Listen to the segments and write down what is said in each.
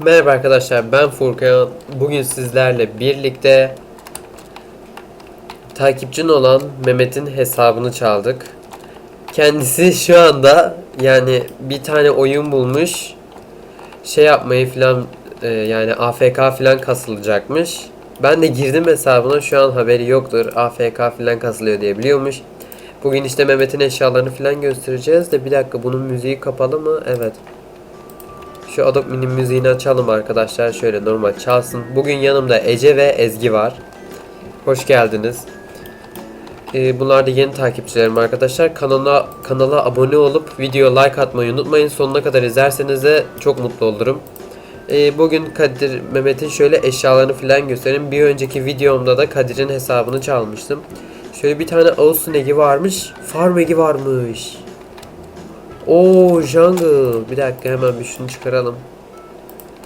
Merhaba arkadaşlar ben Furkan. Bugün sizlerle birlikte takipçin olan Mehmet'in hesabını çaldık. Kendisi şu anda yani bir tane oyun bulmuş. Şey yapmayı filan e, yani AFK filan kasılacakmış. Ben de girdim hesabına şu an haberi yoktur. AFK filan kasılıyor diye biliyormuş. Bugün işte Mehmet'in eşyalarını filan göstereceğiz de bir dakika bunun müziği kapalı mı? Evet. Şu Adobe Mini müziğini açalım arkadaşlar. Şöyle normal çalsın. Bugün yanımda Ece ve Ezgi var. Hoş geldiniz. Ee, bunlar da yeni takipçilerim arkadaşlar. Kanala kanala abone olup video like atmayı unutmayın. Sonuna kadar izlerseniz de çok mutlu olurum. Ee, bugün Kadir Mehmet'in şöyle eşyalarını falan göstereyim. Bir önceki videomda da Kadir'in hesabını çalmıştım. Şöyle bir tane Ağustos egi varmış. Farm egi varmış. Oo jungle. Bir dakika hemen bir şunu çıkaralım.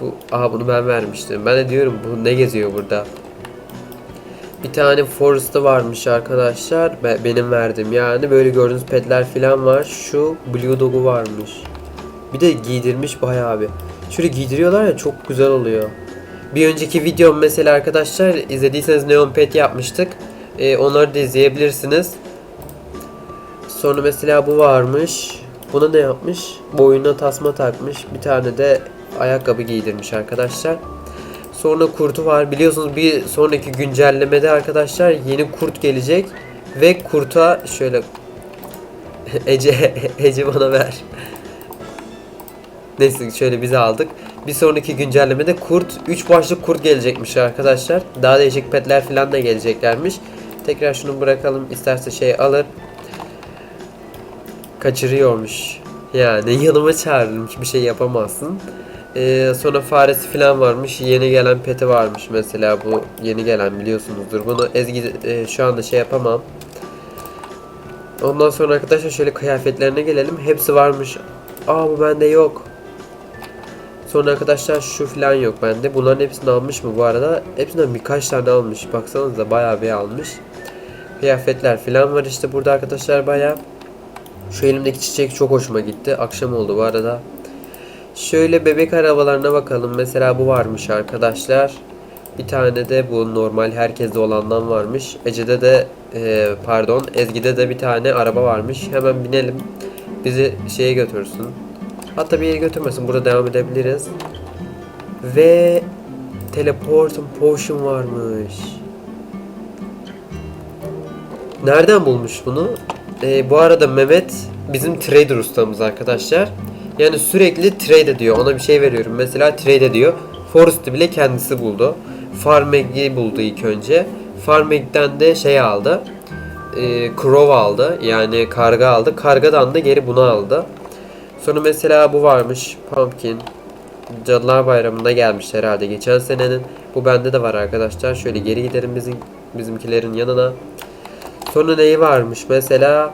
Bu aha bunu ben vermiştim. Ben de diyorum bu ne geziyor burada. Bir tane Forest'ı varmış arkadaşlar. Be- benim verdim yani. Böyle gördüğünüz petler falan var. Şu Blue Dog'u varmış. Bir de giydirmiş bayağı bir. Şöyle giydiriyorlar ya çok güzel oluyor. Bir önceki videom mesela arkadaşlar izlediyseniz Neon Pet yapmıştık. Ee, onları da izleyebilirsiniz. Sonra mesela bu varmış. Buna ne yapmış? Boynuna tasma takmış. Bir tane de ayakkabı giydirmiş arkadaşlar. Sonra kurtu var. Biliyorsunuz bir sonraki güncellemede arkadaşlar yeni kurt gelecek. Ve kurta şöyle Ece Ece bana ver. Neyse şöyle biz aldık. Bir sonraki güncellemede kurt 3 başlı kurt gelecekmiş arkadaşlar. Daha değişik petler falan da geleceklermiş. Tekrar şunu bırakalım. İsterse şey alır kaçırıyormuş. Yani yanıma çağırılmış bir şey yapamazsın. Ee, sonra faresi falan varmış. Yeni gelen peti varmış mesela bu yeni gelen biliyorsunuzdur. Bunu Ezgi e, şu anda şey yapamam. Ondan sonra arkadaşlar şöyle kıyafetlerine gelelim. Hepsi varmış. Aa bu bende yok. Sonra arkadaşlar şu falan yok bende. Bunların hepsini almış mı bu arada? Hepsinden birkaç tane almış. Baksanıza bayağı bir almış. Kıyafetler falan var işte burada arkadaşlar bayağı. Şu elimdeki çiçek çok hoşuma gitti. Akşam oldu bu arada. Şöyle bebek arabalarına bakalım. Mesela bu varmış arkadaşlar. Bir tane de bu normal herkeste olandan varmış. Ece'de de e, pardon Ezgi'de de bir tane araba varmış. Hemen binelim. Bizi şeye götürsün. Hatta bir yere götürmesin. Burada devam edebiliriz. Ve teleport potion varmış. Nereden bulmuş bunu? Ee, bu arada Mehmet bizim trader ustamız arkadaşlar. Yani sürekli trade ediyor. Ona bir şey veriyorum. Mesela trade ediyor. Forest'ı bile kendisi buldu. Farmeg'i buldu ilk önce. Farmeg'den de şey aldı. E, Crow aldı. Yani karga aldı. Kargadan da geri bunu aldı. Sonra mesela bu varmış. Pumpkin. Cadılar Bayramı'nda gelmiş herhalde geçen senenin. Bu bende de var arkadaşlar. Şöyle geri gidelim bizim bizimkilerin yanına. Sonra neyi varmış? Mesela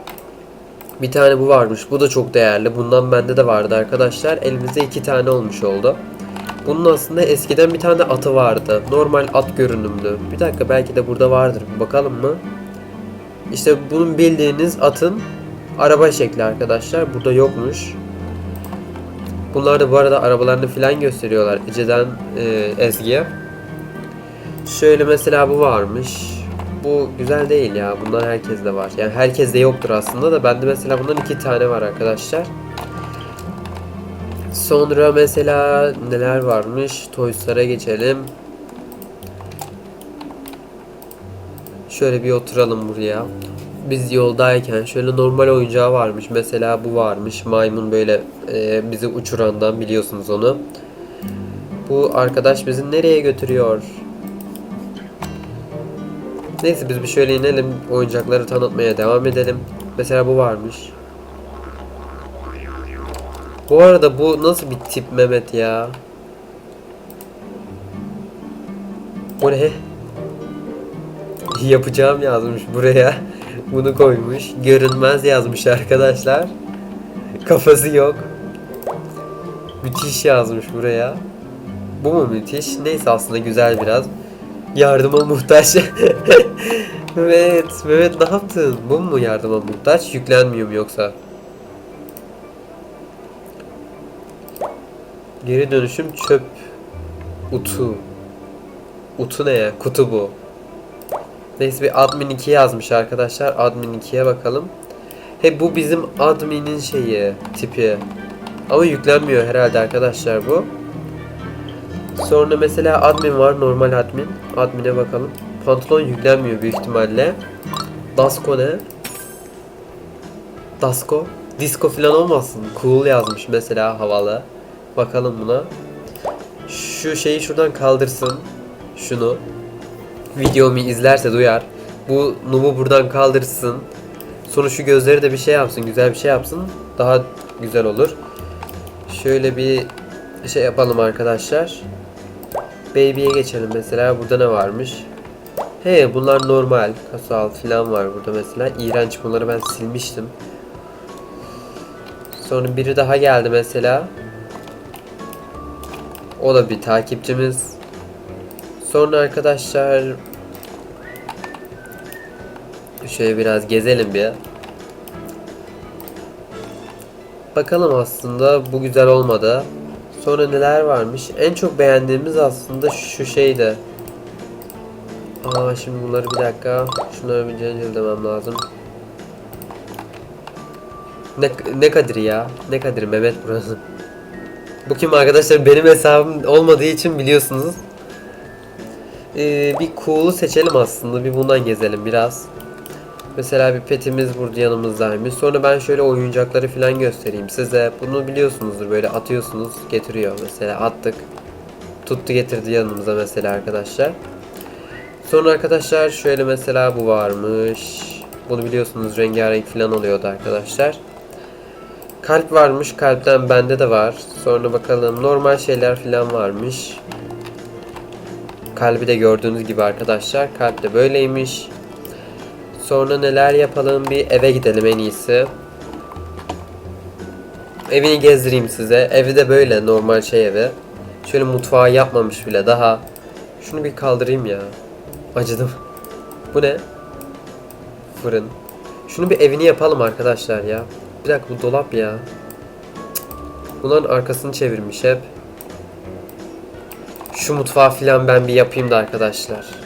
bir tane bu varmış. Bu da çok değerli. Bundan bende de vardı arkadaşlar. Elimizde iki tane olmuş oldu. Bunun aslında eskiden bir tane atı vardı. Normal at görünümlü. Bir dakika belki de burada vardır. Bakalım mı? İşte bunun bildiğiniz atın araba şekli arkadaşlar. Burada yokmuş. Bunlar da bu arada arabalarını falan gösteriyorlar. Ece'den e, Ezgi'ye. Şöyle mesela bu varmış bu güzel değil ya. Bundan herkes de var. Yani herkes de yoktur aslında da bende mesela bundan iki tane var arkadaşlar. Sonra mesela neler varmış? Toys'lara geçelim. Şöyle bir oturalım buraya. Biz yoldayken şöyle normal oyuncağı varmış. Mesela bu varmış. Maymun böyle e, bizi uçurandan biliyorsunuz onu. Bu arkadaş bizi nereye götürüyor? Neyse biz bir şöyle inelim. Oyuncakları tanıtmaya devam edelim. Mesela bu varmış. Bu arada bu nasıl bir tip Mehmet ya? O ne? Yapacağım yazmış buraya. Bunu koymuş. Görünmez yazmış arkadaşlar. Kafası yok. Müthiş yazmış buraya. Bu mu müthiş? Neyse aslında güzel biraz. Yardıma muhtaç. Mehmet, Mehmet ne yaptın? Bu mu yardıma muhtaç? Yüklenmiyor mu yoksa? Geri dönüşüm çöp Utu. Utu ne ya? Kutu bu. Neyse bir admin 2 yazmış arkadaşlar. Admin 2'ye bakalım. He bu bizim adminin şeyi, tipi. Ama yüklenmiyor herhalde arkadaşlar bu. Sonra mesela admin var, normal admin. Admin'e bakalım. Pantolon yüklenmiyor büyük ihtimalle. Dasko ne? Dasko? Disco falan olmasın. Cool yazmış mesela havalı. Bakalım buna. Şu şeyi şuradan kaldırsın. Şunu. Videomu izlerse duyar. Bu nubu buradan kaldırsın. Sonra şu gözleri de bir şey yapsın. Güzel bir şey yapsın. Daha güzel olur. Şöyle bir şey yapalım arkadaşlar. Baby'ye geçelim mesela. Burada ne varmış? He bunlar normal. Kasa alt falan var burada mesela. İğrenç bunları ben silmiştim. Sonra biri daha geldi mesela. O da bir takipçimiz. Sonra arkadaşlar şöyle biraz gezelim bir. Bakalım aslında bu güzel olmadı. Sonra neler varmış? En çok beğendiğimiz aslında şu şeydi. Aa şimdi bunları bir dakika. Şunları bir demem lazım. Ne, ne Kadir ya? Ne Kadir Mehmet burası. Bu kim arkadaşlar? Benim hesabım olmadığı için biliyorsunuz. Ee, bir cool'u seçelim aslında. Bir bundan gezelim biraz. Mesela bir petimiz burada yanımızdaymış. Sonra ben şöyle oyuncakları falan göstereyim size. Bunu biliyorsunuzdur böyle atıyorsunuz getiriyor. Mesela attık. Tuttu getirdi yanımıza mesela arkadaşlar. Sonra arkadaşlar şöyle mesela bu varmış. Bunu biliyorsunuz rengarenk falan oluyordu arkadaşlar. Kalp varmış. Kalpten bende de var. Sonra bakalım normal şeyler falan varmış. Kalbi de gördüğünüz gibi arkadaşlar. Kalp de böyleymiş. Sonra neler yapalım? Bir eve gidelim en iyisi. Evini gezdireyim size. Evi de böyle normal şey evi. Şöyle mutfağı yapmamış bile daha. Şunu bir kaldırayım ya. Acıdım. Bu ne? Fırın. Şunu bir evini yapalım arkadaşlar ya. Bir dakika bu dolap ya. Bunların arkasını çevirmiş hep. Şu mutfağı filan ben bir yapayım da arkadaşlar.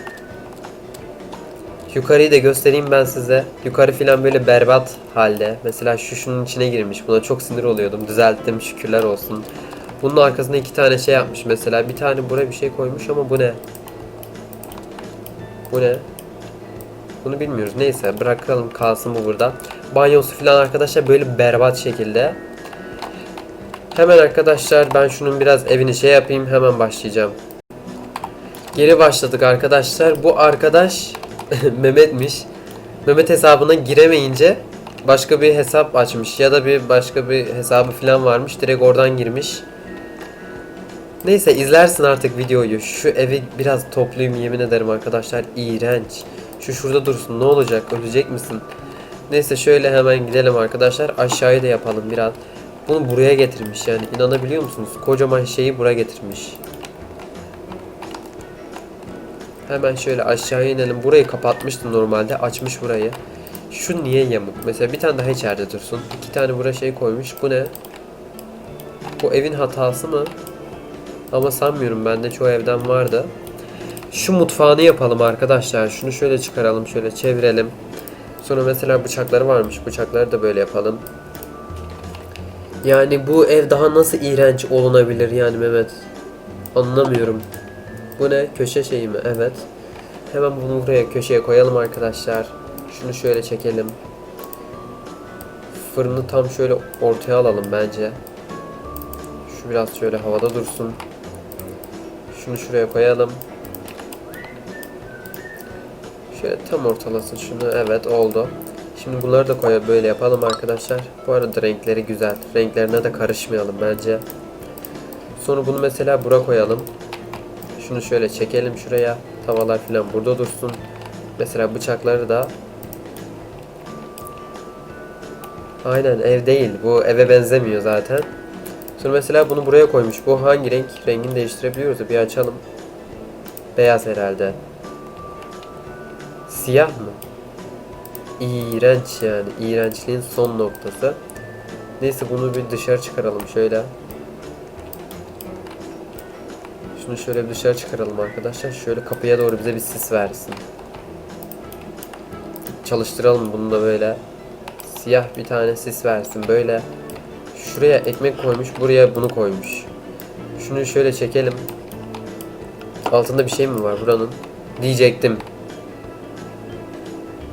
Yukarıyı da göstereyim ben size. Yukarı filan böyle berbat halde. Mesela şu şunun içine girmiş. Buna çok sinir oluyordum. Düzelttim şükürler olsun. Bunun arkasında iki tane şey yapmış mesela. Bir tane buraya bir şey koymuş ama bu ne? Bu ne? Bunu bilmiyoruz. Neyse bırakalım kalsın bu burada. Banyosu falan arkadaşlar böyle berbat şekilde. Hemen arkadaşlar ben şunun biraz evini şey yapayım hemen başlayacağım. Geri başladık arkadaşlar. Bu arkadaş Mehmet'miş. Mehmet hesabına giremeyince başka bir hesap açmış ya da bir başka bir hesabı falan varmış. Direkt oradan girmiş. Neyse izlersin artık videoyu. Şu evi biraz toplayayım yemin ederim arkadaşlar. İğrenç. Şu şurada dursun ne olacak ölecek misin? Neyse şöyle hemen gidelim arkadaşlar. Aşağıyı da yapalım biraz. Bunu buraya getirmiş yani inanabiliyor musunuz? Kocaman şeyi buraya getirmiş. Hemen şöyle aşağıya inelim. Burayı kapatmıştım normalde. Açmış burayı. Şu niye yamuk? Mesela bir tane daha içeride dursun. İki tane buraya şey koymuş. Bu ne? Bu evin hatası mı? Ama sanmıyorum. Bende çoğu evden vardı. Şu mutfağını yapalım arkadaşlar. Şunu şöyle çıkaralım. Şöyle çevirelim. Sonra mesela bıçakları varmış. Bıçakları da böyle yapalım. Yani bu ev daha nasıl iğrenç olunabilir yani Mehmet? Anlamıyorum. Bu ne? Köşe şeyi mi? Evet. Hemen bunu buraya köşeye koyalım arkadaşlar. Şunu şöyle çekelim. Fırını tam şöyle ortaya alalım bence. Şu biraz şöyle havada dursun. Şunu şuraya koyalım. Şöyle tam ortalasın şunu. Evet oldu. Şimdi bunları da koyup böyle yapalım arkadaşlar. Bu arada renkleri güzel. Renklerine de karışmayalım bence. Sonra bunu mesela bura koyalım. Şunu şöyle çekelim şuraya. Tavalar falan burada dursun. Mesela bıçakları da Aynen ev değil. Bu eve benzemiyor zaten. Sonra mesela bunu buraya koymuş. Bu hangi renk? Rengini değiştirebiliyoruz. Bir açalım. Beyaz herhalde. Siyah mı? İğrenç yani. İğrençliğin son noktası. Neyse bunu bir dışarı çıkaralım şöyle. Şunu şöyle bir dışarı çıkaralım arkadaşlar. Şöyle kapıya doğru bize bir sis versin. Çalıştıralım bunu da böyle. Siyah bir tane sis versin böyle. Şuraya ekmek koymuş, buraya bunu koymuş. Şunu şöyle çekelim. Altında bir şey mi var buranın? Diyecektim.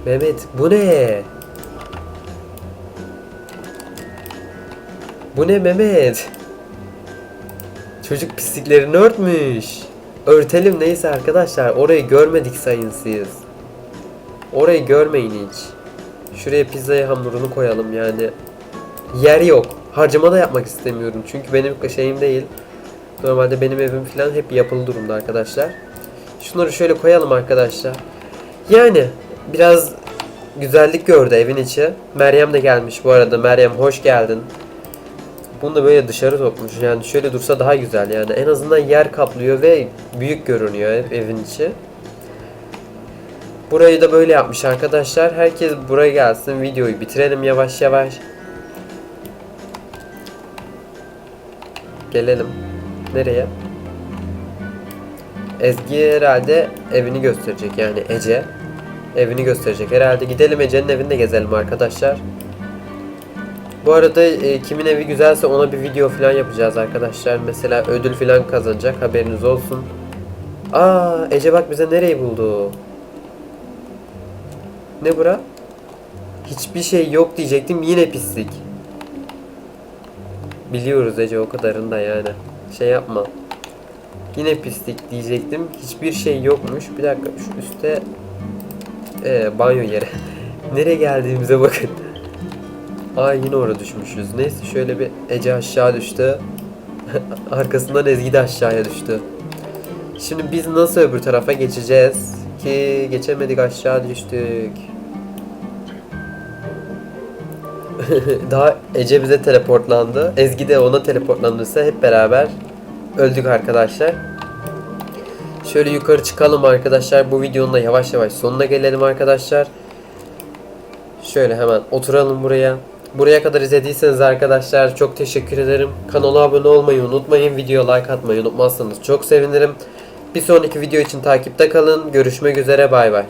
Mehmet bu ne? Bu ne Mehmet? Çocuk pisliklerini örtmüş. Örtelim neyse arkadaşlar. Orayı görmedik sayın siz. Orayı görmeyin hiç. Şuraya pizzaya hamurunu koyalım yani. Yer yok. Harcama da yapmak istemiyorum. Çünkü benim şeyim değil. Normalde benim evim falan hep yapılı durumda arkadaşlar. Şunları şöyle koyalım arkadaşlar. Yani biraz güzellik gördü evin içi. Meryem de gelmiş bu arada. Meryem hoş geldin. Bunu da böyle dışarı sokmuş. Yani şöyle dursa daha güzel yani. En azından yer kaplıyor ve büyük görünüyor ev, evin içi. Burayı da böyle yapmış arkadaşlar. Herkes buraya gelsin. Videoyu bitirelim yavaş yavaş. Gelelim. Nereye? Ezgi herhalde evini gösterecek yani Ece. Evini gösterecek. Herhalde gidelim Ece'nin evinde gezelim arkadaşlar. Bu arada e, kimin evi güzelse ona bir video falan yapacağız arkadaşlar. Mesela ödül falan kazanacak haberiniz olsun. Aa Ece bak bize nereyi buldu. Ne bura? Hiçbir şey yok diyecektim yine pislik. Biliyoruz Ece o kadarını da yani. Şey yapma. Yine pislik diyecektim. Hiçbir şey yokmuş. Bir dakika şu üstte ee, banyo yeri. Nereye geldiğimize bakın. Aa yine oraya düşmüşüz. Neyse şöyle bir Ece aşağı düştü. Arkasından Ezgi de aşağıya düştü. Şimdi biz nasıl öbür tarafa geçeceğiz? Ki geçemedik aşağı düştük. Daha Ece bize teleportlandı. Ezgi de ona teleportlandıysa hep beraber öldük arkadaşlar. Şöyle yukarı çıkalım arkadaşlar. Bu videonun da yavaş yavaş sonuna gelelim arkadaşlar. Şöyle hemen oturalım buraya. Buraya kadar izlediyseniz arkadaşlar çok teşekkür ederim. Kanala abone olmayı unutmayın. Video like atmayı unutmazsanız çok sevinirim. Bir sonraki video için takipte kalın. Görüşmek üzere bay bay.